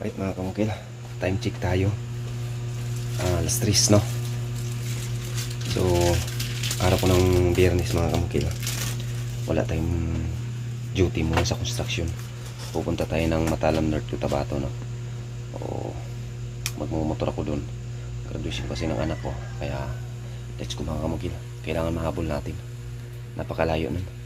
Right mga kamukil, time check tayo. Ah, alas 3 no. So, araw ko ng biyernes mga kamukil. Wala tayong duty muna sa construction. Pupunta tayo ng Matalam North Cotabato no. O magmumotor ako doon. Graduation kasi ng anak ko. Kaya let's go mga kamukil. Kailangan mahabol natin. Napakalayo nun.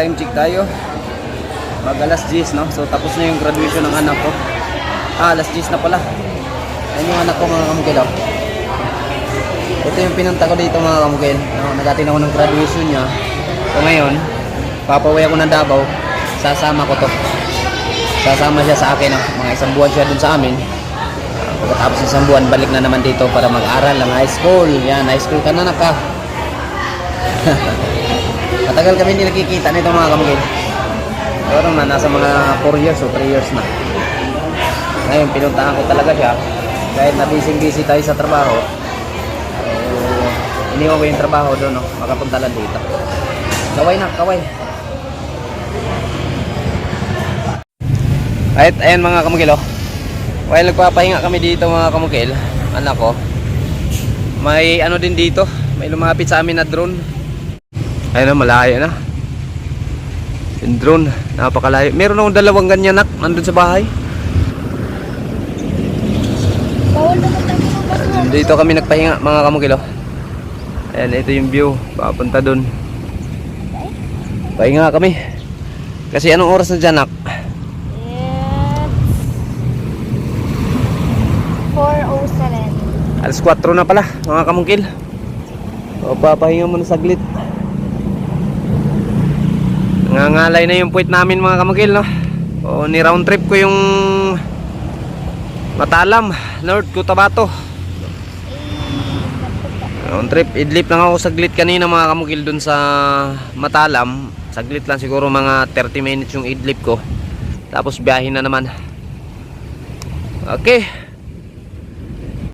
Time check tayo. Mag alas 10 no? So tapos na yung graduation ng anak ko. Ah, alas 10 na pala. Ayun yung anak ko mga kamugil oh. Ito yung pinunta ko dito mga kamugil. No, nagatin ako ng graduation niya. So ngayon, papaway ako ng Davao. Sasama ko to. Sasama siya sa akin. No? Mga isang buwan siya dun sa amin. Ah, Pagkatapos ng isang buwan, balik na naman dito para mag-aral ng high school. Yan, high school ka na naka. Matagal kami hindi nakikita nito mga kamugil. Pero na, nasa mga 4 years o 3 years na. Ngayon, pinuntahan ko talaga siya. Kahit na busy-busy tayo sa trabaho, so, iniwan ko yung trabaho doon, no? makapunta lang dito. Kaway na, kaway. Kahit, ayan mga kamugil, oh. While nagpapahinga kami dito mga kamugil, anak ko, may ano din dito, may lumapit sa amin na drone. Ayun na, malayo na. Yung drone, napakalayo. Meron akong dalawang ganyan nak, nandun sa bahay. Dito kami nagpahinga, mga kamukilo. Ayan, ito yung view. Papunta dun. Pahinga kami. Kasi anong oras na dyan, nak? It's 4.07. Alas 4 na pala, mga kamungkil. O, papahinga muna saglit. Nangangalay na yung puwit namin mga kamungkil, no? O, ni round trip ko yung Matalam, North Cotabato. On trip, idlip lang ako saglit kanina mga kamukil dun sa Matalam. Saglit lang siguro mga 30 minutes yung idlip ko. Tapos biyahin na naman. Okay.